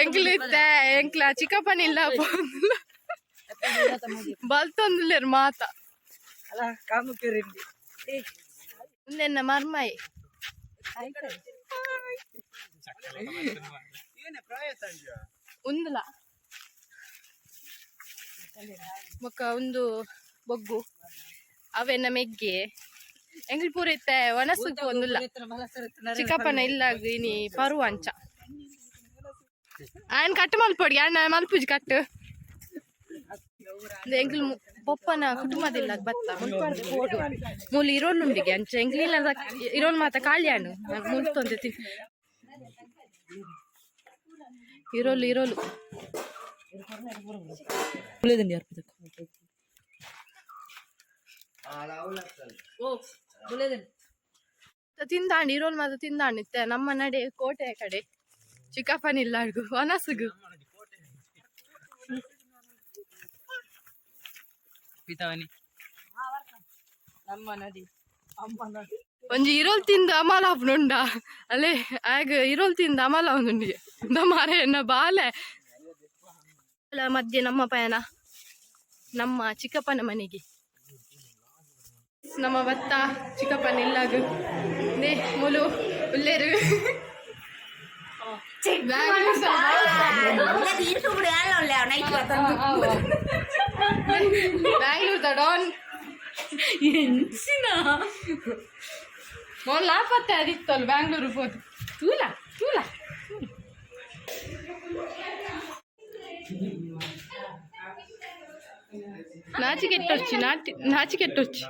ಎಂಕ್ಲು ಇತ್ತೆ ಎಂಕ್ಲ ಚಿಕ್ಕಪ್ಪನಿಲ್ಲ ಬಲ್ತೊಂದುಲ್ಲೇರು ಮಾತ. ಅಲ್ಲ ಮುಂದೆನ್ನ ಮರ್ಮಾಯಿ. ಉಂದುಲ. ಬೊಕ್ಕ ಒಂದು ಬೊಗ್ಗು. ಅವೆನ್ನ ಮೆಗ್ಗೆ. ಎಂಗ್ಳು ಪೂರ ಇತ್ತೆ ಒಣಸುಕು ಒಂದುಲ್ಲ ಚಿಕ್ಕಪ್ಪನ ಇಲ್ಲ ಇನಿ ಪರು ಅಂಚ ఆయన కట్టు మలుపోడి ఆయన మలుపుజి కట్టు ಎಂಗ್ಲು ಪೊಪ್ಪನ ಕುಟುಂಬದಿಲ್ಲ ಬತ್ತ ಮೂಲ ಇರೋಲ್ ಉಂಡಿಗೆ ಅಂಚ ಎಂಗ್ಲಿಲ್ಲ ಇರೋಲ್ ಮಾತ ಕಾಳ್ಯಾನು ಮುಲ್ತೊಂದೆ ತಿ ಇರೋಲು ಇರೋಲು ಉಳಿದಂಡಿ ಅರ್ಪಿತಕ್ಕ ಓ ಉಳಿದಂಡಿ ತಿಂದಾಂಡಿ ಇರೋಲ್ ಮಾತ ತಿಂದಾಂಡಿ ಇತ್ತೆ ನಮ್ಮ ನಡೆ ಕೋಟೆ ಕಡೆ ಚಿಕ್ಕಪ್ಪನಿಲ್ಲ ಅಡ್ಗು ಒನಸುಗು ಪಿತಾವನಿ ನಮ್ಮ ನದಿ ಅಮ್ಮ ನದಿ ಒಂಜಿ ಇರೋಲ್ ತಿಂದು ಅಮಲ ಹಾಪ್ನುಂಡ ಅಲ್ಲೇ ಆಗ ಇರೋಲ್ ತಿಂದು ಅಮಲ ಒಂದುಂಡಿಗೆ ಮಾರೆ ಎನ್ನ ಬಾಲೆ ಅಲ್ಲ ಮಧ್ಯೆ ನಮ್ಮ ಪಯಣ ನಮ್ಮ ಚಿಕ್ಕಪ್ಪನ ಮನೆಗೆ ನಮ್ಮ ಭತ್ತ ಚಿಕ್ಕಪ್ಪನ ಇಲ್ಲಾಗು ದೇ ಮುಲು ಉಲ್ಲೇರು ಬ್ಯಾಂಗ್ಳೂರ್ ಬ್ಯಾಂಗ್ಳೂರ್ ಡಾನ್ ಎಂಚಿನ ಮೊನ್ನೆ ಲಾಪತ್ತೆ ಅದಿತ್ತಲ್ಲ ಬ್ಯಾಂಗ್ಳೂರು ಹೋದು ತೂಲ ತೂಲ నాచికెట్టొచ్చి నాటి నాచికెట్టొచ్చి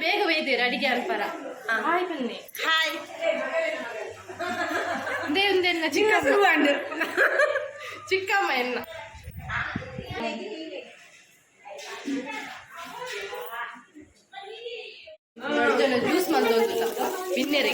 ಬೇಗ ಒಯ್ದೇರು ಅಡಿಗೆ ಅನ್ಪರ ಹಾಯ್ ಬನ್ನಿ. ಹಾಯ್ ಒಂದೇ ಒಂದೇನ ಚಿಕ್ಕಮ್ಮ. ಚಿಕ್ಕಮ್ಮ ಎನ್ನ ಜನ ಜ್ಯೂಸ್ ಮಂದೊಂದು ಬಿನ್ನೆರೆ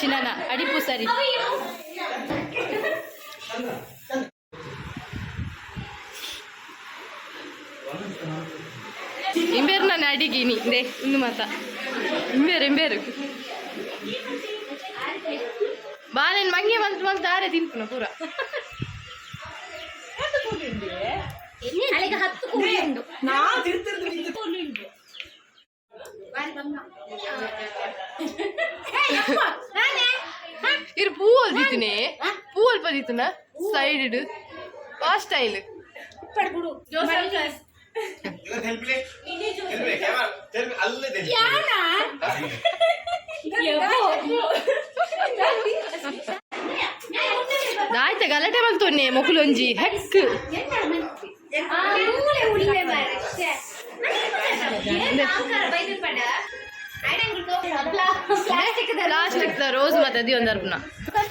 ಚಿನ್ನನ ಅಡಿಪು ಸರಿ. ಇಂಬೇರು ನಾನು ಅಡಿಗಿನಿ ದೇ ಇನ್ನು ಮಾತ. ಇಂಬೇರು ಇಂಬೇರು. ಬಾ ಮಂಗೆ ಮಂತ್ ಮಂತ್ ಆರೆ ತಿಂತನ ಪೂರ. ಹತ್ತು ಪೂವಲ್ ದಿತ್ತನೆ ಪೂವಲ್ ಪದಿತ್ತನ ಸೈಡ್ ಇಡು ಆ ಸ್ಟೈಲ್ ಪಡ್ಬಿಡು ಆಯ್ತ ಗಲಾಟೆ ಮಲ್ತೊನ್ನೆ ಮೊಕುಲೊಂಜಿ ಹೆಕ್ ಪ್ಲಾಸ್ಟಿಕ್ ರೋಸ್ ಮತ್ತೆ ಅದಿ ಒಂದು ಅರ್ಪಣ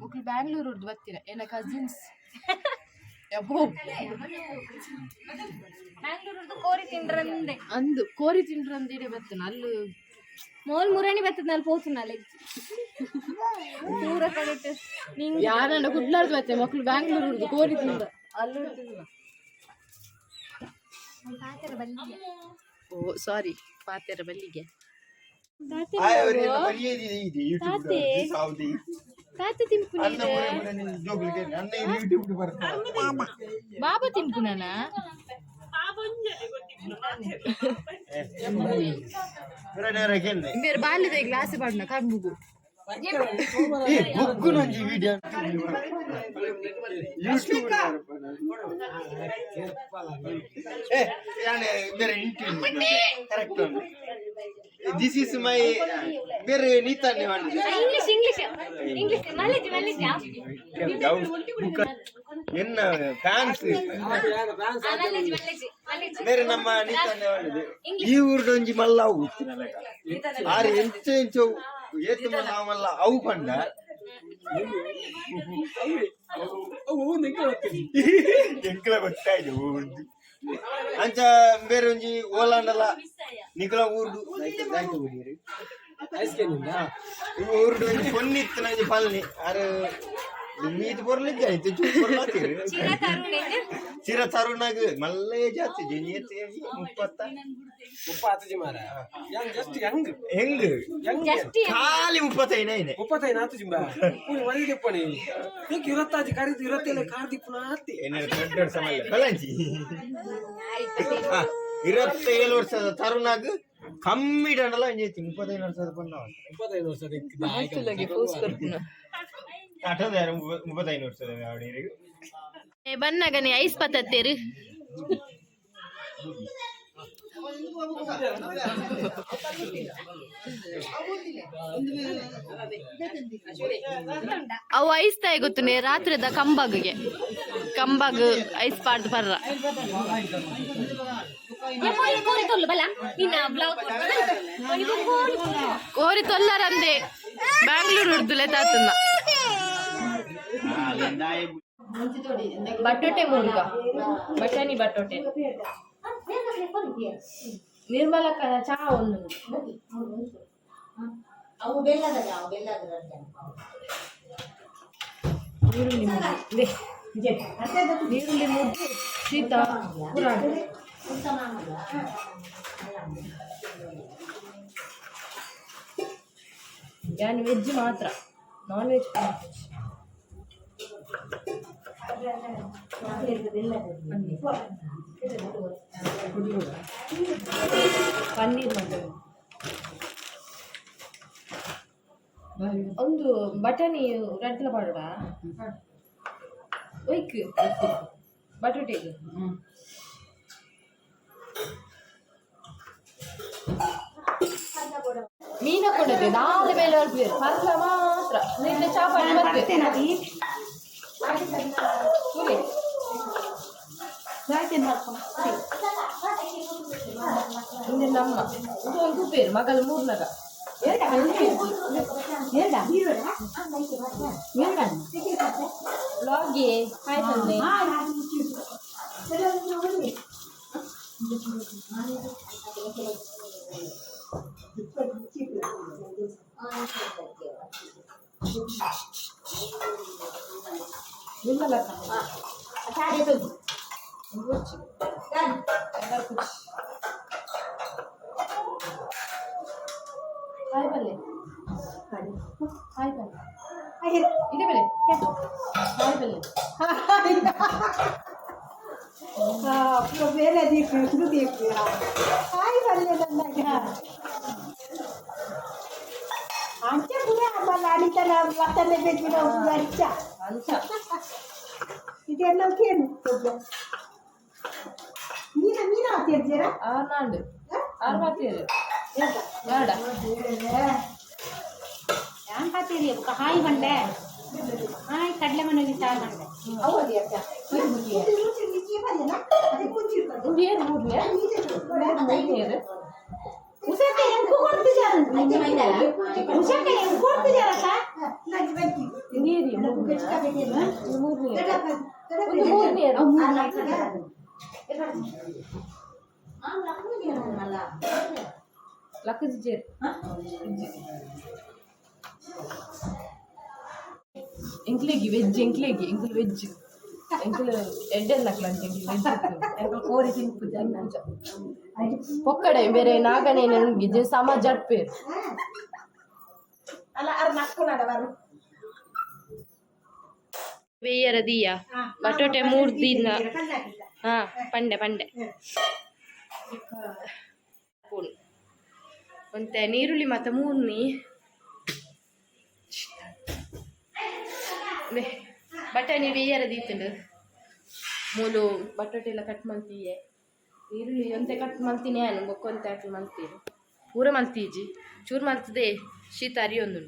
ಒಬ್ರು ಅವ್ರದ್ದು ಬರ್ತೀರ? ಏನ ಕಸಿನ್ಸ್ ಕೋರಿ ತಿಂಡ್ರಂದೆ ಅಂದು ಕೋರಿ ತಿಂಡ್ರು ಅಂದಿಡೆ ಅಲ್ಲೂ ಅಲ್ಲಿ. ಮೋಲ್ ಮುರಾಣಿ ಬರ್ತದ ಅಲ್ಲಿ ಪೋತುನ ಅಲ್ಲಿ. ಪೂರ ಕಡೆ ನಿಂಗೆ. ಯಾರನ್ನ ಕುಡ್ಲಾರ್ದು ಬರ್ತೆ ಮಕ್ಳು ಕೋರಿ ತಿಂದ್ರ ಅಲ್ಲಿ ಓ ಸಾರಿ ಪಾತೆರ ಬಲ್ಲಿಗೆ. ತಾತೆ. కాత తింపునేరు బాబా తింపునేనా మీరు బాల్యదే గ్లాస్ పడిన కర్బుకు ಬಾಡ್ನ ಕರ್ಬುಗು ಬುಗ್ಗುನೊಂಜಿ ವಿಡಿಯೋ ಯೂಟ್ಯೂಬ್ ಏ ಯಾನೆ ಬೇರೆ interview correct this is my ಬೇರೆ ನೀತಾನೆ ಮಾಡಿದೆ ಇಂಗ್ಲಿಷ್ ಇಂಗ್ಲಿಷ್ ಎನ್ನ ಫ್ಯಾನ್ಸ್ ಬೇರೆ ನಮ್ಮ ನೀತಾನೆ ಮಾಡಿದೆ ಈ ಊರ್ದೊಂಜಿ ಒಂಜಿ ಮಲ್ಲ ಅವು ಆರು ಎಂಚ ಎಂಚು. ಏತು ಮಲ್ಲ ಅವು ಪಂಡ ಎಂಕಲ ಗೊತ್ತಾಯ್ತು ಒಂದು ಅಂಚ ಬೇರೆ ಒಂಜಿ ಓಲಾಂಡಲ ನಿಕಲ ಊರ್ದು. ಊರ್ದು ಒಂಜಿ ಪೊನ್ನಿತ್ತು ನಂಜಿ ಪಲ್ನಿ. ಆರು ಮೀದು ಬೊರ್ಲಿದ್ದೆ ಆಯ್ತು ಚೂರು ಬರ್ಲಾತೀರಿ ಚಿರ ತರುಣೇನು ಚಿರ ತರುಣಾಗ ಮಲ್ಲೇ ಜಾತಿ ಜನಿ ಮುಪ್ಪತ್ತ. ಮುಪ್ಪಾತಜಿ ಮಾರ ಜಸ್ಟ್ ಯಂಗ್ ಹೆಂಗ್? ಜಸ್ಟ್ ಖಾಲಿ ಮುಪ್ಪತ್ತೈನ ಐನೆ ಈಗ ಇರತ್ತಾಜಿ ದೊಡ್ಡ ವರ್ಷ ಮಲ್ಲ ಬಲಂಚಿ. ಹಾ, ಇರತ್ತೇಳು ವರ್ಷದ ತರುಣಾಗ ಕಮ್ಮಿ ಡಂಡಲ ಅಂಜೈತಿ ಮುಪ್ಪತ್ತೈದು ವರ್ಷದ ಪಣ್ಣ ಮುಪ್ಪತ್ತೈದು ವರ್ಷದ ಬನ್ನಗನೆ ಐಸ್ ಪತ್ತತ್ತೇರು. ಅವು ಐಸ್ ತಾಯಿ ಗೊತ್ತುನೆ ರಾತ್ರಿದ ಕಂಬಗ್ಗೆ. ಕಂಬಗ್ ಐಸ್ ಪಾಟ್ ಬರ್ರ. ಕೋರಿ ತೊಲ್ಲರಂದೆ. ಬ್ಯಾಂಗ್ಳೂರ್ ಉರ್ದುಲೆ ತಾತನ್ನ. ಬಟೋಟೆ ಮುರುಗ ಬಟಾಣಿ ಬಟೋಟೆ ನಿರ್ಮಲಕ್ಕನ ಚಹಾ ಒಂದು ಅವು ಬೆಲ್ಲದ ಜಾವ ಬೆಲ್ಲದ ಈರುಳ್ಳಿ ಮುದ್ದೆ ಇದೆ. ಈರುಳ್ಳಿ ಮುದ್ದೆ ಶೀತ ಪುರಾಣ ಯಾನ್ ವೆಜ್ ಮಾತ್ರ ನಾನ್ ವೆಜ್ ಪನ್ನೀರ್ ಮತ್ತೆ ಒಂದು ಬಟಾಣಿ ರಡ್ಲ ಪಾಡುವ ಒಯ್ಕ್ ಬಟಾಟೆಗೆ ಮೀನ ಕೊಡದೆ ನಾಳೆ ಮೇಲೆ ಹೊರಡ್ಬೇಕು ಪರ್ಲ ಮಾತ್ರ ನಿನ್ನೆ ಚಾಪಾಟಿ ಬರ್ತೇನೆ ಸುರಿ ಹಿಂದೆ ನಮ್ಮ ಇದು ಒಂದು ಪೇರು ಮಗಳು ಮೂರ್ನಗ ಬ್ಲಾಗ್ಗೆ ಹಾಯ್ ತಂದೆ अच्छा ये तो कुछ हाय पल्ले हाय पल्ले हाय इधर पल्ले हाय पल्ले हाँ पूरा बेल है देख रहे हैं शुरू देख रहे हैं हाय पल्ले लंदा क्या ಬರಲಿಲ್ಲ ಅಂದಾಗ ಅಂಚೆ ಕೂಡ ಆಮೇಲೆ ಅಡಿತನ ಮತ್ತಲ್ಲೇ ಬೇಕಿನ ಅಂಚ ಅಂಚ ಇದೆಲ್ಲ ಕೇನು ಮೀನ ಮೀನ ಹಾಕ್ತಿರ್ತೀರಾ ಆರ್ನಾಂಡು ಆರು ಮಾತೇರು ಬೇಡ ಯಾನ್ ಹಾಕ್ತೀರಿ ಹಾಯ್ ಬಂಡೆ ಹಾಯ್ ಕಡ್ಲೆ ಮನೆಗೆ ಚಾ ಬಂಡೆ ಹೌದು ಅಕ್ಕ ನೀರು ಮೂರ್ನೆ ಮೂರ್ನೇರು ಉಸಕ್ಕೆ ಹೆಂಗ್ ಕೊಡ್ತಿದ್ದಾರೆ ಉಸಕ್ಕೆ ಹೆಂಗ್ ಕೊಡ್ತಿದ್ದಾರಕ್ಕ ನೀರಿ ಮೂರ್ನೆ ಮೂರ್ನೇರು ಒಂದು ಮೂರ್ನೇರು ಲಕ್ಕದ ಜೇರು ಎಂಕ್ಲಿಗೆ ವೆಜ್ ಎಂಕ್ಲಿಗೆ ಎಂಕ್ಲು ವೆಜ್ ಎಂಕ್ಲು ಕೋರಿ ತಿನ್ಪುಜ ಪೊಕ್ಕಡೆ ಬೇರೆ ನಾಗನೇ ನನಗೆ ಸಮ ಬರು ವೆಯ್ಯರ ದಿಯ ಬಟೋಟೆ ಮೂರ್ ದಿನ. ಹಾ ಪಂಡೆ ಪಂಡೆ. ಪೂನ್ ಒಂತೆ ನೀರುಳ್ಳಿ ಮತ್ತೆ ಮೂರ್ನಿ. ಬಟಾಣಿ ಬೇಯರ ದೀತುಂಡು ಮೂಲು ಬಟಾಟೆ ಎಲ್ಲ ಕಟ್ ಮಲ್ತೀಯೆ ಈರುಳ್ಳಿ ಒಂತೆ ಕಟ್ ಮಲ್ತೀನಿ ಏನು ಬೊಕ್ಕೊಂತೆ ಹಾಕಿ ಮಲ್ತೀನಿ ಪೂರ ಮಲ್ತೀಜಿ ಚೂರು ಮಲ್ತದೆ ಶೀತ ಅರಿಯೊಂದು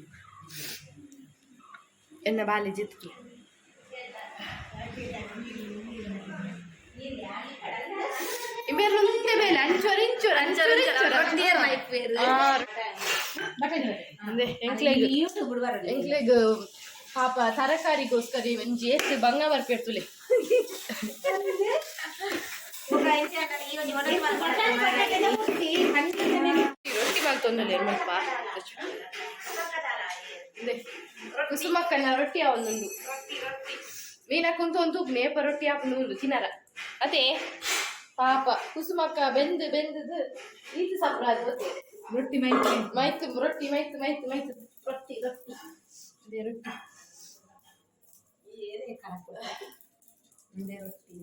ಎನ್ನ ಬಾಲಿ ಜಿತ್ಕಿ ಇಮೇಲೆ ಉಂಟೆ ಮೇಲೆ ಅಂಚೂರು ಇಂಚೂರು ಅಂಚೂರು ಇಂಚೂರು ಅಂದ್ರೆ ಎಂಕ್ಲೆಗ್ ಎಂಕ್ಲೆಗ್ ಪಾಪ ತರಕಾರಿಗೋಸ್ಕರ ಒಂಜಿ ಏತ್ ಬಂಗ ಬರ್ಪೆಡ್ತುಲೆ ರೊಟ್ಟಿ ಮಲ್ಪ ಇದೆ. ಕುಸುಮಕ್ಕನ ರೊಟ್ಟಿ ಅವನೊಂದು. ಮೀನ ಕುಂತೊಂದು ಒಂದು ನೇಪ ರೊಟ್ಟಿ ಹಾಕೊಂಡು ಒಂದು ತಿನ್ನರ ಅದೇ ಪಾಪ ಕುಸುಮಕ್ಕ ಬೆಂದು ಬೆಂದದು ಈತು ಸಪ್ರ ರೊಟ್ಟಿ ಮೈತು ಮೈತು ರೊಟ್ಟಿ ಮೈತು ಮೈತು ಮೈತು. ರೊಟ್ಟಿ ರೊಟ್ಟಿ. ಇದೇ ರೊಟ್ಟಿ ಇದೇ ರೊಟ್ಟಿ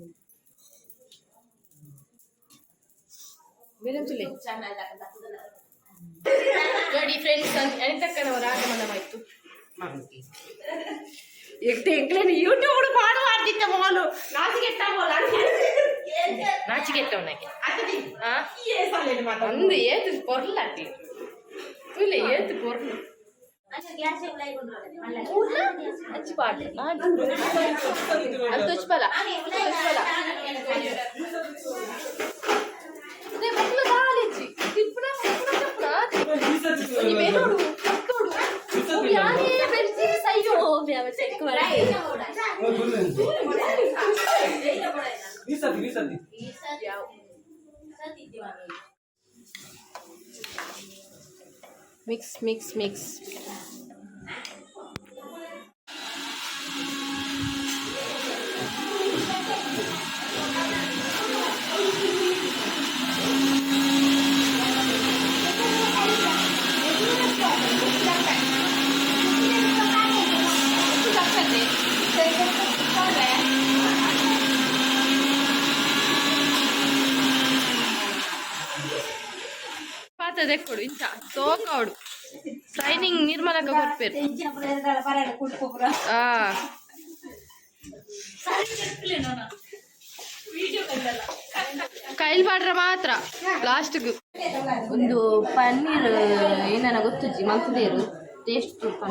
ಬೇರೆಂಚುಲೆ ನೋಡಿ ಫ್ರೆಂಡ್ಸ್ ಅನಿತಕ್ಕನವರ ಆಗಮನವಾಯ್ತು ಎಂಕ್ಲೇನು ಯೂಟ್ಯೂಬ್ ಮಾಡು ಆಡ್ತಿದ್ದ ಮೋಲು ನಾಚಿಗೆಟ್ಟ ಮೋಲು ನಾಚಿಗೆಟ್ಟವನಾಗೆ ಒಂದು ಏತು ಪೊರ್ಲಾಟಿ ತುಲೆ ಏತು ಪೊರ್ಲು మంచి పాట అది తుచ్చిపల తుచ్చిపల బుక్లు కాలేజీ తిప్పుడా తిప్పుడా చెప్పుడా ఈ బెలుడు పక్కడు యానే బెర్చి సయ్యో బ్యావ చెక్కువ ఈ సతి ఈ సతి ఈ సతి యావ్ సతి దివామి మిక్స్ మిక్స్ మిక్స్ ಇಂಚ ತೋಕವಡು ಟ್ರೈನಿಂಗ್ ನಿರ್ಮಲಕ ಕೊಡ್ಪೇರು ಆ ಕೈಲ್ ಮಾಡ್ರ ಮಾತ್ರ ಲಾಸ್ಟ್ಗೂ ಒಂದು ಪನ್ನೀರ್ ಏನಾನ ಗೊತ್ತುಜ್ಜಿ ಮಲ್ತದೇರು ಟೇಸ್ಟ್ ತೂಪ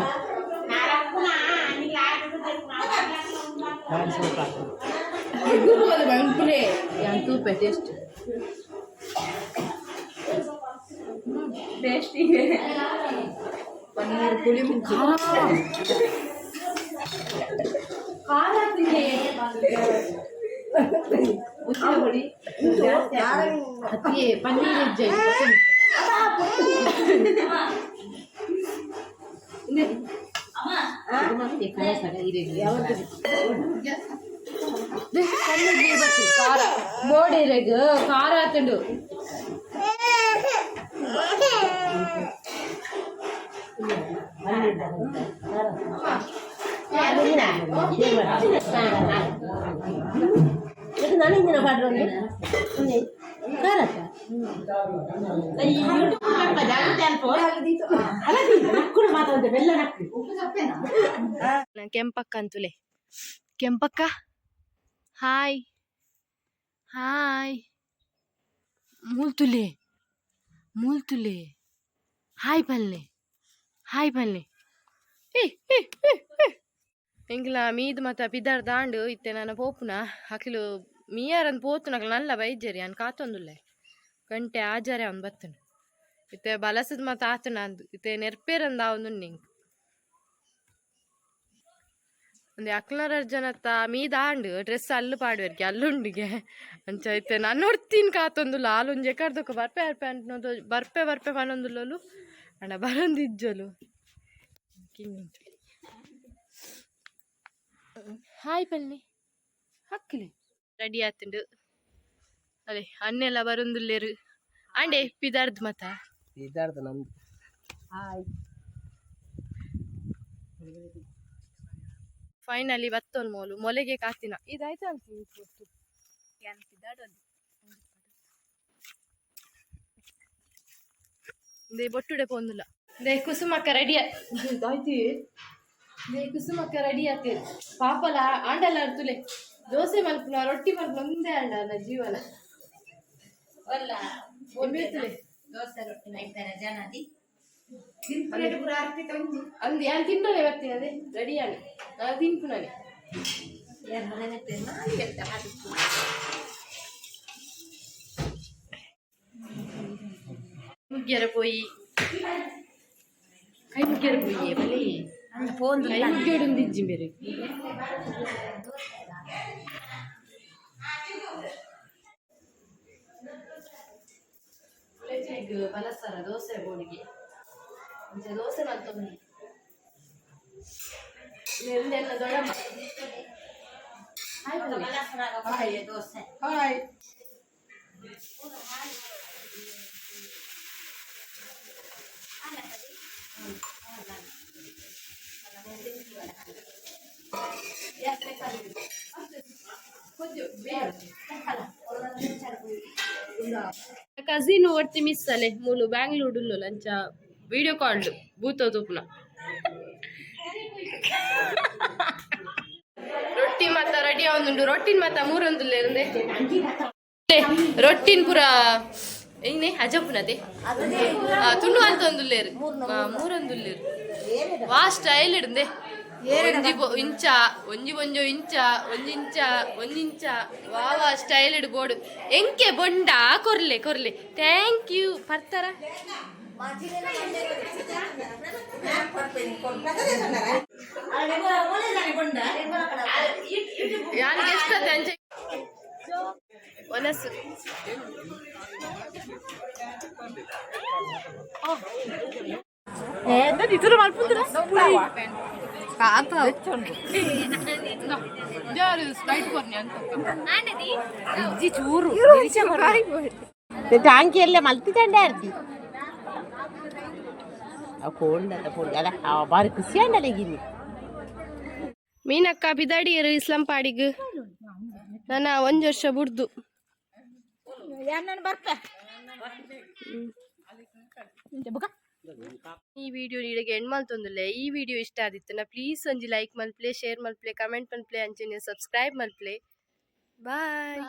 ಯಾನ್ ತೂಪೆ ಟೇಸ್ಟ್ ಪನ್ನೀರ್ ಪುಳಿ ಉದ್ದಿನ ಪುಡಿ ಅತ್ತಿಗೆ ಪನ್ನೀರ್ ಹೆಜ್ಜೆ ಖಾರ ಬೋಡಿರೆಗ್ ಖಾರ ಆತಂಡು ನನಗಿನ ಪಾಡ್ರೊಂದು ಮಾತಾಡ್ತೇವೆ ಬೆಲ್ಲ ನಕ್ಕು ಕೆಂಪಕ್ಕ ಅಂತುಲೆ ಕೆಂಪಕ್ಕ ಹಾಯ್ ಹಾಯ್ ಮೂಲ್ತುಲೆ ಮೂಲ್ತುಲೆ ಹಾಯ್ ಪಲ್ಲೆ ಹಾಯ್ ಪಲ್ಲೆ ಎಂಗಿಲ ಮೀದ್ ಮತ್ತ ಪಿದಾರ್ ದಾಂಡು ಇತ್ತೆ ನನ್ನ ಪೋಪುನ. ಅಕ್ಲು ಅಂದ್ ಪೋತು ನಕ್ಲು ನಲ್ಲ ಬೈಜರಿ ಅನ್ ಕಾತೊಂದುಲ್ಲೆ. ಗಂಟೆ ಆಜಾರೆ ಅವ್ನು ಬತ್ತನು ಇತ್ತೆ ಬಲಸದ್ ಮತ್ತ ಆತನ ಅಂದು, ಇತ್ತೆ ನೆರ್ಪೇರಂದ ಅವನು ನಿಂಗ್. ಒಂದು ಅಕ್ಲರ ಮೀದ ಮೀದಾಂಡು ಡ್ರೆಸ್ ಅಲ್ಲು ಪಾಡುವರ್ಗೆ, ಅಲ್ಲುಂಡಿಗೆ. ಅಂಚ ಐತೆ ನಾನು ನೋಡ್ತೀನಿ ಕಾತೊಂದು ಲಾಲುಂಜೆ ಕರ್ದೊಕ್ಕ ಬರ್ಪೆ ಬರ್ಪೆ ಅಂಟ್ನೋದು ಬರ್ಪೆ ಬರ್ಪೆ ಪನೊಂದುಲ್ಲಲು ಅಣ್ಣ ಬರೊಂದಿಜ್ಜಲು. Hi ಪಲ್ನಿ ಹಕ್ಕಿಲಿ ready ಆತುಂಡು. ಅದೇ ಅನ್ನೆಲ್ಲ ಬರೊಂದುಲ್ಲೇರು. ಅಂಡೆ ಪಿದಾರ್ದ್ ಮತ? ಇದಾರ್ದ ನಮ್ದು ಫೈನಲಿ ಬತ್ತೊಂದು ಮೋಲು. ಮೊಲೆಗೆ ಕಾತಿನ. ಇದಾಯ್ತು ಅಂತ ದೇ ಬೊಟ್ಟುಡೆ ಪೋಂದುಲ್ಲ. ದೇ ಕುಸುಮಕ್ಕ ರೆಡಿ ಆಯ್ತು ಕುಸುಮಕ್ಕ ರೆಡಿ ಆಗ್ತೇನೆ ಪಾಪಲ ಆಂಡಲ್ಲ ಅರ್ತುಲೆ. ದೋಸೆ ಮಲ್ಪುನ ರೊಟ್ಟಿ ಮಲ್ಪುನ ಒಂದೇ ಆಂಡ ನನ್ನ ಜೀವನ. ಒಮ್ಮೆತ್ತಲೆ ದೋಸೆ ರೊಟ್ಟಿ ಮಾಡ್ತಾರೆ ಜನದಿ ಅಂದ್. ಯಾನ್ ತಿನ್ನಲೆ ಬರ್ತೀನಿ ಅದೇ? ರೆಡಿ ಆಣಿ ನಾನು ತಿನ್ಪುನಾನೆ ಮುಗ್ಗ್ಯಾರ ಪೋಯಿ ಕೈ ಮುಗ್ಗ್ಯಾರ ಪೋಯಿ ಬಲಿ ಕೈ ಮುಗ್ಗ್ಯಾಡು ಇಜ್ಜಿ ಬೇರೆ ಬಲಸರ ದೋಸೆ ಬೋಡಿಗೆ ಮುಂಚೆ ದೋಸೆ ಮತ್ತೊಂದು ನೆಂದೆಲ್ಲ ದೊಡ್ಡಮ್ಮ ಹಾಯ್ ದೋಸೆ ಹಾಯ್ ಕಸಿನ್ ಒಟ್ಟಿ ಮಿಸ್ ಅಲೆ ಮೂಲು ಬ್ಯಾಂಗ್ಳೂರ್ ಲಂಚ ವಿಡಿಯೋ ಕಾಲ್ ಬೂತ ತೂಪುನ ರೊಟ್ಟಿ ಮತ್ತ ರೆಡಿ ಆವೊಂದುಂಡು ರೊಟ್ಟಿನ್ ಮತ್ತ ಮೂರೊಂದುಲ್ಲೆ ಇರಂದೆ ರೊಟ್ಟಿನ್ ಪೂರ ಏನೇ ಅಜಪುನದೆ ತುಂಡು ಅಂತ ಒಂದುಲ್ಲೇರು ಮೂರೊಂದುಲ್ಲೇರು ವಾ ಸ್ಟೈಲ್ ಇಡಂದೆ ಒಂಜಿ ಇಂಚ ಒಂಜಿ ಒಂಜೋ ಇಂಚ ಒಂಜಿಂಚ ಒಂದಿಂಚ ವಾ ವಾ ಸ್ಟೈಲ್ ಇಡ್ ಬೋಡು. ಎಂಕೆ ಬೊಂಡ? ಕೊರ್ಲೆ ಕೊರ್ಲೆ. ಥ್ಯಾಂಕ್ ಯು ಬರ್ತಾರ ಯಾನಿಗೆ ಎಷ್ಟತ್ತೆ ಮಲ್ತಿದಂಡೆ ಅರ್ದಿ ಕೋಲ್ಡ್ ಕೋಲ್ಡ್ ಅಲ್ಲ ಬಾರಿ ಖುಷಿ ಅಂಡಲ್ಲ ಮೀನಕ್ಕ ಬಿದಾಡಿಯರು ಇಸ್ಲಾಂ ಪಾಡಿಗ್. ನನ್ನ ಒಂದ್ ವರ್ಷ ಬುಡ್ದು. ಈ ವಿಡಿಯೋ ನೀಡಿಗೆ ಎಂಡ್ ಮಲ್ತೊಂದುಲ್ಲೆ ಈ ವಿಡಿಯೋ ಇಷ್ಟ ಆದಿತ್ತು ನಾ ಪ್ಲೀಸ್ ಒಂಜಿ ಲೈಕ್ ಮಲ್ಪ್ಲೆ ಶೇರ್ ಮಲ್ಪ್ಲೆ ಕಮೆಂಟ್ ಮಲ್ಪ್ಲೆ ಅಂಚಿನ ಸಬ್ಸ್ಕ್ರೈಬ್ ಮಲ್ಪ್ಲೆ ಬಾಯ್